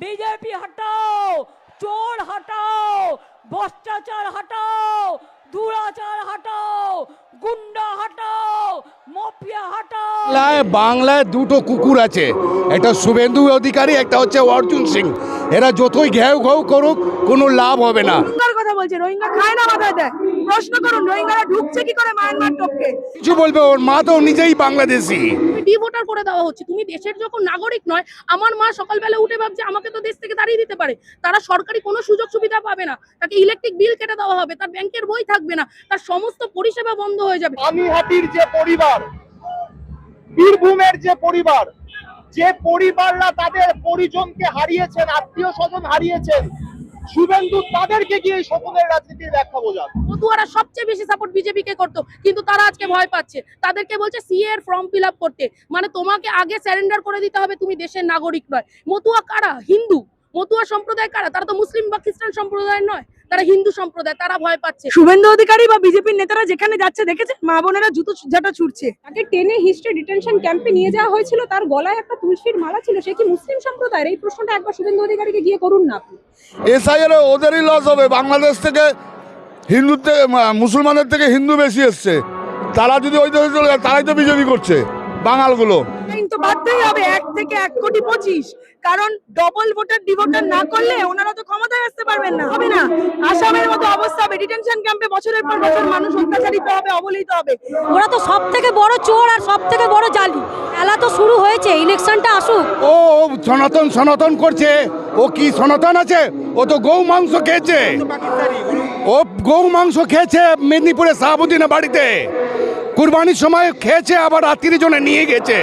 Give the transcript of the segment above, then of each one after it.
BJP হটাও, চোর হটাও, ভ্রষ্টাচার হটাও, দুরাচার হটাও, গুন্ডা হটাও, মাফিয়া হটাও। বাংলায় বাংলায় দুটো কুকুর আছে। একটা শুভেন্দু অধিকারী, একটা হচ্ছে অর্জুন সিং। এরা যতই ঘেউ ঘেউ করুক, কোনো লাভ হবে না। বলছে রোহিঙ্গা খায় না মাথায় দেয়। প্রশ্ন করুন রোহিঙ্গারা ঢুকছে কি করে মায়ানমার টপকে? কিছু বলবে ওর মা তো নিজেই বাংলাদেশি। ডিভোটার করে দেওয়া হচ্ছে। তুমি দেশের যখন নাগরিক নয় আমার মা সকালবেলা উঠে ভাবছে আমাকে তো দেশ থেকে তাড়িয়ে দিতে পারে। তারা সরকারি কোনো সুযোগ সুবিধা পাবে না। তাকে ইলেকট্রিক বিল কেটে দেওয়া হবে তার ব্যাংকের বই থাকবে না তার সমস্ত পরিষেবা বন্ধ হয়ে যাবে। পানিহাটির যে পরিবার বীরভূমের যে পরিবার যে পরিবাররা তাদের পরিজনকে হারিয়েছেন আত্মীয় স্বজন হারিয়েছেন শুভেন্দু তাদেরকে গিয়ে সকলের রাজনীতির ব্যাখ্যা বোঝান। মতুয়ারা সবচেয়ে বেশি সাপোর্ট বিজেপিকে করতো, কিন্তু তারা আজকে ভয় পাচ্ছে। তাদেরকে বলছে সিএ এর ফর্ম ফিল করতে। মানে তোমাকে আগে স্যারেন্ডার করে দিতে হবে, তুমি দেশের নাগরিক নয়। মতুয়া কারা? হিন্দু। মতুয়া সম্প্রদায় কারা? তারা তো মুসলিম বা খ্রিস্টান সম্প্রদায় নয়। তারা হিন্দু সম্প্রদায় তারা ভয় পাচ্ছে। শুভেন্দু অধিকারী বা বিজেপির নেতারা যেখানে যাচ্ছে দেখেছে মা বোনেরা জুতো ঝাঁটা ছুটছে। তাকে টেনে হিস্ট্রি ডিটেনশন ক্যাম্পে নিয়ে যাওয়া হয়েছিল। তার গলায় একটা তুলসীর মালা ছিল। সে কি মুসলিম সম্প্রদায়ের? এই প্রশ্নটা একবার শুভেন্দু অধিকারীকে গিয়ে করুন না আপনি। এসআইয়ের ওদেরই লস হবে। বাংলাদেশ থেকে হিন্দুর থেকে মুসলমানের থেকে হিন্দু বেশি এসছে। তারা যদি ওই দেশে চলে যায় তারাই তো বিজেপি করছে। বাঙালগুলো। কিন্তু বাধ্যই হবে এক থেকে এক কোটি পঁচিশ। কারণ ডবল ভোটার ডিভোটার না করলে ওনারা তো ক্ষমতায় আসতে পারবেন না। হবে না? আসামের মতো অবস্থা হবে ডিটেনশন ক্যাম্পে বছরের পর বছর মানুষ অত্যাচারিত হবে অবহেলিত হবে। ওরা তো সব থেকে বড় চোর আর সব থেকে বড় জালি। খেলা তো শুরু হয়েছে ইলেকশনটা আসুক। ও ও সনাতন সনাতন করছে। ও কি সনাতন আছে? ও তো গৌ মাংস খেয়েছে। ও গৌ মাংস খেয়েছে মেদিনীপুরে শাহাবুদ্দিনের বাড়িতে। কুরবানির সময় খেয়েছে আবার রাত্রির জন্য নিয়ে গেছে।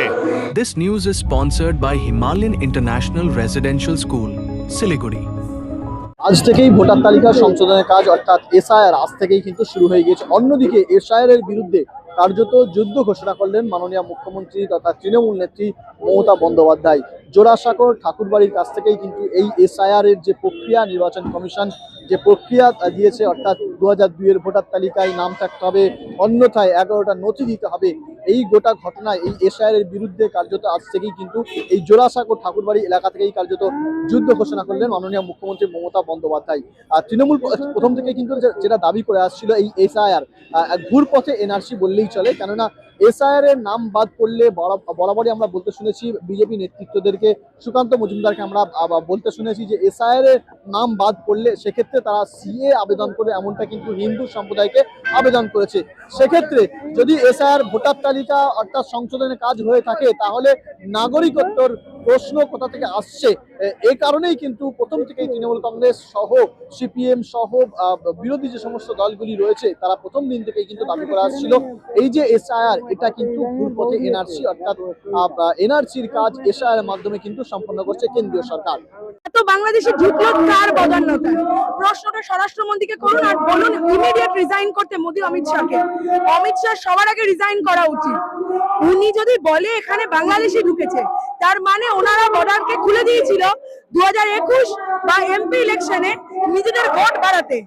This news is sponsored by Himalayan International Residential School, Siliguri. আজ থেকেই ভোটার তালিকা সংশোধনের কাজ অর্থাৎ এসআইআর আজ থেকেই কিন্তু শুরু হয়ে গিয়েছে অন্যদিকে এসআইআর এর বিরুদ্ধে কার্যত যুদ্ধ ঘোষণা করলেন মাননীয় মুখ্যমন্ত্রী তথা তৃণমূল নেত্রী মমতা বন্দ্যোপাধ্যায় জোড়াসাঁকর ঠাকুরবাড়ির কাছ থেকেই কিন্তু এই এসআইআর এর যে প্রক্রিয়া নির্বাচন কমিশন যে প্রক্রিয়া দিয়েছে অর্থাৎ দু হাজার দুইয়ের ভোটার তালিকায় নাম থাকতে হবে অন্যথায় এগারোটা নথি দিতে হবে এই গোটা ঘটনা এই এসআইআর এর বিরুদ্ধে কার্যত আজ থেকেই কিন্তু এই জোড়াসাঁকো ঠাকুরবাড়ি এলাকা থেকেই কার্যত যুদ্ধ ঘোষণা করলেন মাননীয় মুখ্যমন্ত্রী মমতা বন্দ্যোপাধ্যায়। আর তৃণমূল প্রথম থেকে কিন্তু যেটা দাবি করে আসছিল এই এসআইআর ঘুরপথে এনআরসি বললেই চলে। কেননা এসআইআর এর নাম বাদ পড়লে বরা- বরাবরই আমরা বলতে শুনেছি বিজেপি নেতৃত্বদেরকে। সুকান্ত মজুমদারকে আমরা বলতে শুনেছি যে এসআইআর এর নাম বাদ পড়লে সেক্ষেত্রে তারা সিএ আবেদন করে এমনটা কিন্তু হিন্দু সম্প্রদায়কে আবেদন করেছে। সেক্ষেত্রে যদি এসআইআর ভোটার তালিকা অর্থাৎ সংশোধনের কাজ হয়ে থাকে, তাহলে নাগরিকত্বর প্রশ্ন কোথা থেকে আসছে? এ- কারণেই কিন্তু প্রথম থেকেই তৃণমূল কংগ্রেস সহ সিপিএম সহ বিরোধী যে সমস্ত দলগুলি রয়েছে, তারা প্রথম দিন থেকেই কিন্তু দাবি করে আসছিল। এই যে এসআইআর, এটা কিন্তু এনআরসি, অর্থাৎ এনআরসির কাজ এসআইআর এর মাধ্যমে কিন্তু সম্পন্ন করছে কেন্দ্রীয় সরকার। এত বাংলাদেশে স্বরাষ্ট্রমন্ত্রীকে রিজাইন করতে মোদী অমিত শাহকে। অমিত শাহ সবার আগে রিজাইন করা উচিত। উনি যদি বলে এখানে বাংলাদেশি ঢুকেছে তার মানে ওনারা বর্ডারকে খুলে দিয়েছিল দু হাজার একুশ বা এমপি ইলেকশনে নিজেদের ভোট বাড়াতে।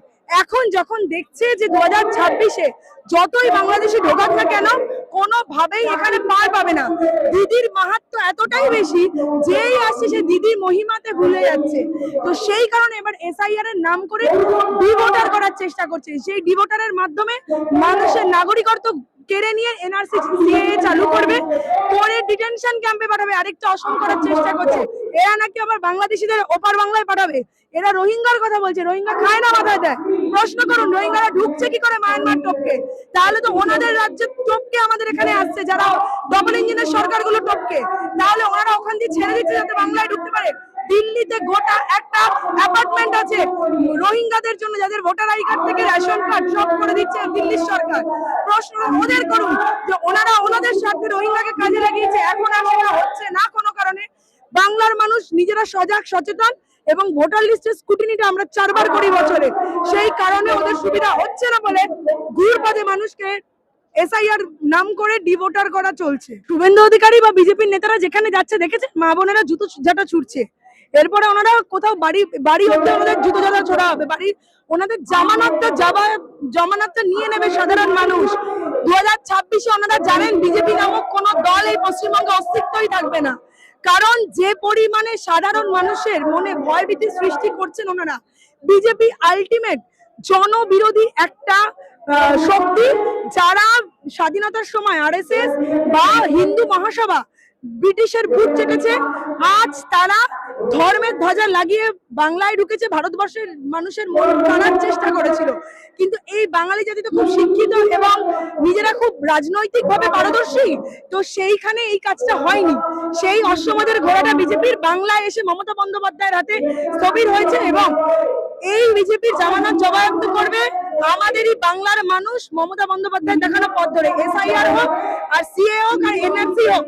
এখন যখন দেখছে যে দু হাজার ছাব্বিশে যতই বাংলাদেশে ঢোকাক না কেন, কোনোভাবেই এখানে পার পাবে না। দিদির মাহাত্ম এতটাই বেশি, যেই আসছে সে দিদির মহিমাতে ভুলে যাচ্ছে। তো সেই কারণে এবার এসআইআর এর নাম করে ডিভোটার করার চেষ্টা করছে। সেই ডিভোটারের মাধ্যমে মানুষের নাগরিকত্ব কেড়ে নিয়ে এনআরসি সিএ চালু করবে। পরে ডিটেনশন ক্যাম্পে পাঠাবে। আরেকটা অসম করার চেষ্টা করছে। এরা নাকি আবার বাংলাদেশিদের ওপার বাংলায় পাঠাবে। এরা রোহিঙ্গার কথা বলছে। রোহিঙ্গা খায় না মাথায় দেয় প্রশ্ন করুন, রোহিঙ্গারা ঢুকছে কি করে মায়ানমার টপকে? তাহলে তো ওনাদের রাজ্যের টপকে আমাদের এখানে আসছে, যারা ডবল ইঞ্জিনের সরকারগুলো টপকে। তাহলে ওনারা ওখান দিয়ে ছেড়ে দিচ্ছে যাতে বাংলায় ঢুকতে পারে। দিল্লিতে গোটা একটা অ্যাপার্টমেন্ট আছে। রোহিঙ্গাদের জন্য যাদের ভোটার আই কার্ড থেকে রেশন কার্ড সব করে দিচ্ছে দিল্লির সরকার। প্রশ্ন ওদের করুন যে ওনারা ওনাদের স্বার্থে রোহিঙ্গাকে কাজে লাগিয়েছে। এখন আর সেটা হচ্ছে না কোনো কারণে। বাংলার মানুষ নিজেরা সজাগ, সচেতন এবং ভোটার লিস্টের স্কুটিনিটা আমরা চারবার করি বছরে। সেই কারণে ওদের সুবিধা হচ্ছে না বলে ঘুরপথে মানুষকে এসআইআর নাম করে ডিভোটার করা চলছে। শুভেন্দু অধিকারী বা বিজেপির নেতারা যেখানে যাচ্ছে দেখেছে মা বোনেরা জুতো ঝাঁটা ছুটছে এরপরে ওনারা কোথাও বাড়ি বাড়ি হতে ওনাদের জুতো ঝাঁটা ছোড়া হবে। বাড়ি ওনাদের জামানতটা যাবা জামানতটা নিয়ে নেবে সাধারণ মানুষ। দু হাজার ছাব্বিশে ওনারা জানেন বিজেপি নামক কোন দল এই পশ্চিমবঙ্গে অস্তিত্বই থাকবে না। কারণ যে পরিমাণে সাধারণ মানুষের মনে ভয়ভীতি সৃষ্টি করছেন ওনারা বিজেপি আলটিমেট জনবিরোধী একটা শক্তি যারা স্বাধীনতার সময় আরএসএস বা হিন্দু মহাসভা ব্রিটিশের ভূত চেটেছে আজ তারা ধর্মের ধ্বজা লাগিয়ে বাংলায় ঢুকেছে, ভারতবর্ষের মানুষের মন টানার চেষ্টা করেছিল। কিন্তু এই বাঙালি জাতি তো খুব শিক্ষিত এবং নিজেরা খুব রাজনৈতিক ভাবে পারদর্শী, তো সেইখানে এই কাজটা হয়নি। সেই অসমাজের ঘোড়াটা বিজেপির বাংলায় এসে মমতা বন্দ্যোপাধ্যায়ের হাতে স্থবির হয়েছে এবং এই বিজেপির জামানত জবায়াপ্ত করবে আমাদেরই বাংলার মানুষ মমতা বন্দ্যোপাধ্যায় দেখানো পথ ধরে। এসআইআর হোক আর সিএ হোক আর এনআরসি হোক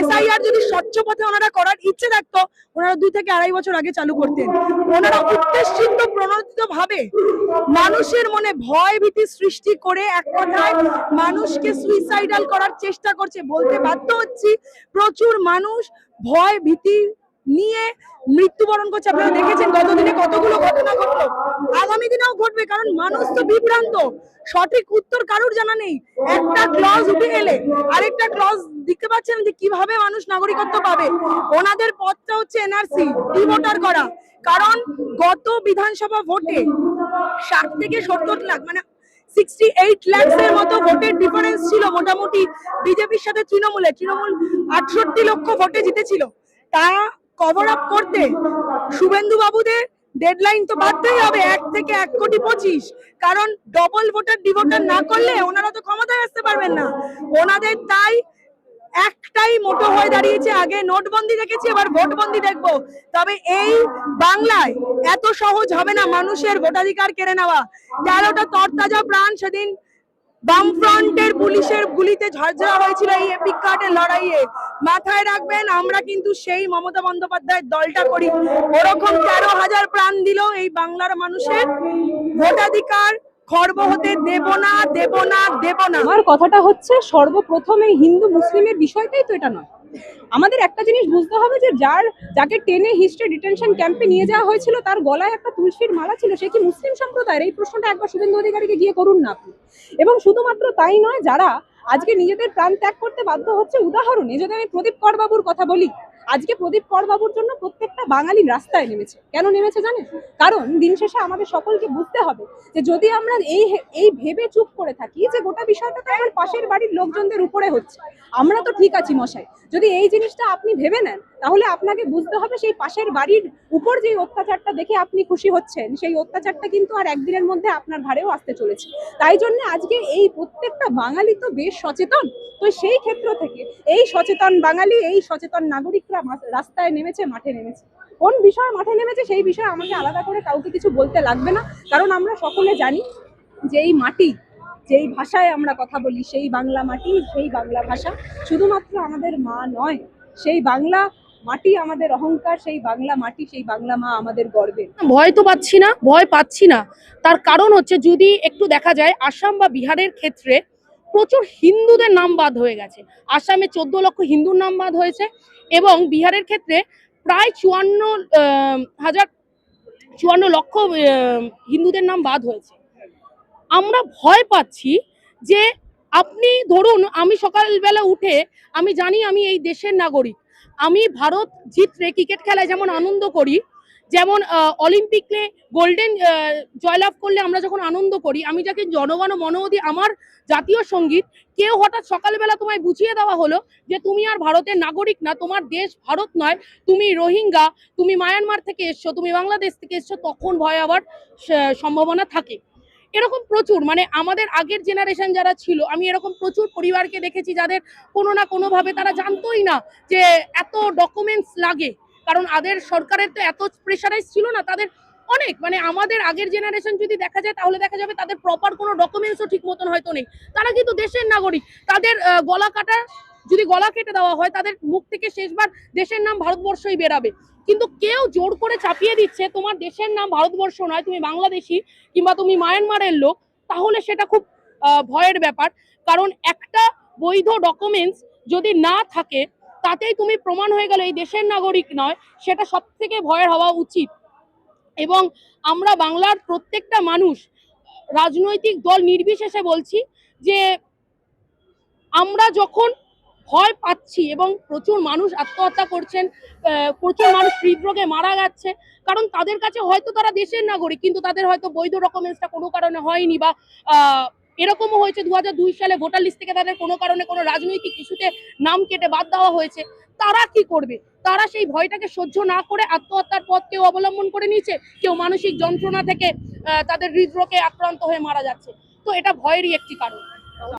এসআইআর যদি স্বচ্ছ পথে ওনারা করার ইচ্ছে থাকতো, ওনারা দুই থেকে আড়াই বছর আগে চালু করতেন। ওনারা উদ্দেশিত প্রণোদিত ভাবে মানুষের মনে ভয় ভীতি সৃষ্টি করে এক কথায় মানুষকে সুইসাইডাল করার চেষ্টা করছে বলতে বাধ্য হচ্ছি। প্রচুর মানুষ ভয় ভীতি নিয়ে মৃত্যুবরণ করছে। আপনারা দেখেছেন গতদিনে কতগুলো ঘটনা ঘটলো? আগামী দিনেও ঘটবে, কারণ মানুষ তো বিভ্রান্ত। সঠিক উত্তর কারুর জানা নেই। একটা ক্লজ উঠে গেলে আরেকটা ক্লজ দিতে পারছেন যে কীভাবে মানুষ নাগরিকত্ব পাবে? ওনাদের পথটা হচ্ছে এনআরসি ডিভোটার করা। কারণ গত বিধানসভা ভোটে ষাট থেকে সত্তর লাখ মানে সিক্সটি এইট মতো ভোটের ডিফারেন্স ছিল মোটামুটি। বিজেপির সাথে তৃণমূলে, তৃণমূল আটষট্টি লক্ষ ভোটে জিতেছিল। তা কভার আপ করতে। শুভেন্দু বাবুদের ডেডলাইন তো বাড়তেই হবে, এক থেকে এক কোটি পঁচিশ। কারণ ডবল ভোটার ডিভোটার না করলে ওনারা তো ক্ষমতায় আসতে পারবেন না। ওনাদের তাই একটাই মোটো হয়ে দাঁড়িয়েছে, আগে নোটবন্দি দেখেছি, এবার ভোটবন্দি দেখব। তবে এই বাংলায় এত সহজ হবে না মানুষের ভোটাধিকার কেড়ে নেওয়া। তেরোটা তরতাজা প্রাণ সেদিন বামফ্রন্টের পুলিশের গুলিতে ঝরঝরা হয়েছিল এই এপিক কার্ডের লড়াইয়ে। মাথায় রাখবেন, আমরা কিন্তু সেই মমতা বন্দ্যোপাধ্যায়ের দলটা করি। ওরকম তেরো হাজার প্রাণ দিল এই বাংলার মানুষের। ভোটাধিকার খর্ব হতে কথাটা হচ্ছে হিন্দু মুসলিমের তো এটা নয়। আমাদের একটা জিনিস বুঝতে হবে যে, যার, যাকে টেনে ডিটেনশন ক্যাম্পে নিয়ে যাওয়া হয়েছিল, তার গলায় একটা তুলসীর মালা ছিল, সে কি মুসলিম সম্প্রদায়ের? এই প্রশ্নটা একবার গিয়ে করুন না এবং শুধুমাত্র তাই নয়, যারা আজকে নিজেদের প্রাণ ত্যাগ করতে বাধ্য হচ্ছে উদাহরণে। যদি আমি প্রদীপ করবাবুর কথা বলি। আজকে প্রদীপ করবাবুর জন্য প্রত্যেকটা বাঙালি রাস্তায় নেমেছে। কেন নেমেছে জানেন? কারণ দিন শেষে আমাদের সকলকে বুঝতে হবে যে যদি আমরা এই এই ভেবে চুপ করে থাকি যে গোটা বিষয়টা তো আমার পাশের বাড়ির লোকজনদের উপরে হচ্ছে, আমরা তো ঠিক আছি মশাই। যদি এই জিনিসটা আপনি ভেবে নেন তাহলে আপনাকে বুঝতে হবে সেই পাশের বাড়ির উপর যে অত্যাচারটা দেখে আপনি খুশি হচ্ছেন, সেই অত্যাচারটা কিন্তু আর একদিনের মধ্যে আপনার ঘাড়েও আসতে চলেছে। তাই জন্য আজকে এই প্রত্যেকটা বাঙালি তো বেশ সচেতন। তো সেই ক্ষেত্র থেকে এই সচেতন বাঙালি, এই সচেতন নাগরিকরা রাস্তায় নেমেছে, মাঠে নেমেছে। কোন বিষয় মাঠে নেমেছে সেই বিষয়ে আমাকে আলাদা করে কাউকে কিছু বলতে লাগবে না। কারণ আমরা সকলে জানি যে এই মাটি, যেই ভাষায় আমরা কথা বলি, সেই বাংলা মাটি, সেই বাংলা ভাষা শুধুমাত্র আমাদের মা নয়, সেই বাংলা মাটি আমাদের অহংকার, সেই বাংলা মাটি, সেই বাংলা মা আমাদের গর্বে। ভয় তো পাচ্ছি না, ভয় পাচ্ছি না। তার কারণ হচ্ছে যদি একটু দেখা যায়, আসাম বা বিহারের ক্ষেত্রে প্রচুর হিন্দুদের নাম বাদ হয়ে গেছে। আসামে চোদ্দ লক্ষ হিন্দুর নাম বাদ হয়েছে এবং বিহারের ক্ষেত্রে প্রায় চুয়ান্ন হাজার চুয়ান্ন লক্ষ হিন্দুদের নাম বাদ হয়েছে। আমরা ভয় পাচ্ছি যে আপনি ধরুন, আমি সকালবেলা উঠে, আমি জানি আমি এই দেশের নাগরিক আমি ভারত জিতলে ক্রিকেট খেলায় যেমন আনন্দ করি, যেমন অলিম্পিকে গোল্ডেন জয়লাভ করলে আমরা যখন আনন্দ করি, আমি যাকে জনগণ মনোধি আমার জাতীয় সংগীত, কেউ হঠাৎ সকালবেলা তোমায় বুঝিয়ে দেওয়া হলো যে তুমি আর ভারতের নাগরিক না, তোমার দেশ ভারত নয়, তুমি রোহিঙ্গা, তুমি মায়ানমার থেকে এসছো, তুমি বাংলাদেশ থেকে এসছো, তখন ভয় আবার সম্ভাবনা থাকে। এরকম প্রচুর মানে আমাদের আগের জেনারেশন যারা ছিল, আমি এরকম প্রচুর পরিবারকে দেখেছি যাদের কোনো না কোনোভাবে তারা জানতোই না যে এত ডকুমেন্টস লাগে। কারণ আদের সরকারের তো এত প্রেশারাইজ ছিল না, তাদের অনেক মানে আমাদের আগের জেনারেশন যদি দেখা যায় তাহলে দেখা যাবে তাদের প্রপার কোনো ডকুমেন্টসও ঠিক মতন হয়তো নেই। তারা কিন্তু দেশের নাগরিক, তাদের গলা কাটা যদি গলা কেটে দেওয়া হয়, তাদের মুখ থেকে শেষবার দেশের নাম ভারতবর্ষই বেরাবে। কিন্তু কেউ জোর করে চাপিয়ে দিচ্ছে, তোমার দেশের নাম ভারতবর্ষ নয়, তুমি বাংলাদেশি কিংবা তুমি মায়ানমারের লোক, তাহলে সেটা খুব ভয়ের ব্যাপার। কারণ একটা বৈধ ডকুমেন্টস যদি না থাকে, তাতেই তুমি প্রমাণ হয়ে গেলে এই দেশের নাগরিক নয়, সেটা সব থেকে ভয়ের হওয়া উচিত। এবং আমরা বাংলার প্রত্যেকটা মানুষ, রাজনৈতিক দল নির্বিশেষে বলছি যে, আমরা যখন ভয় পাচ্ছি এবং প্রচুর মানুষ আত্মহত্যা করছেন প্রচুর মানুষ হৃদরোগে মারা যাচ্ছে কারণ তাদের কাছে হয়তো তারা দেশের নাগরিক, কিন্তু তাদের হয়তো বৈধ ডকুমেন্টসটা কোনো কারণে হয়নি বা এরকমও হয়েছে দু সালে ভোটার লিস্ট থেকে তাদের কোনো কারণে কোনো রাজনৈতিক ইস্যুতে নাম কেটে বাদ দেওয়া হয়েছে। তারা কি করবে? তারা সেই ভয়টাকে সহ্য না করে আত্মহত্যার পথ কেউ অবলম্বন করে নিয়েছে? কেউ মানসিক যন্ত্রণা থেকে তাদের হৃদরোগে আক্রান্ত হয়ে মারা যাচ্ছে। তো এটা ভয়েরই একটি কারণ।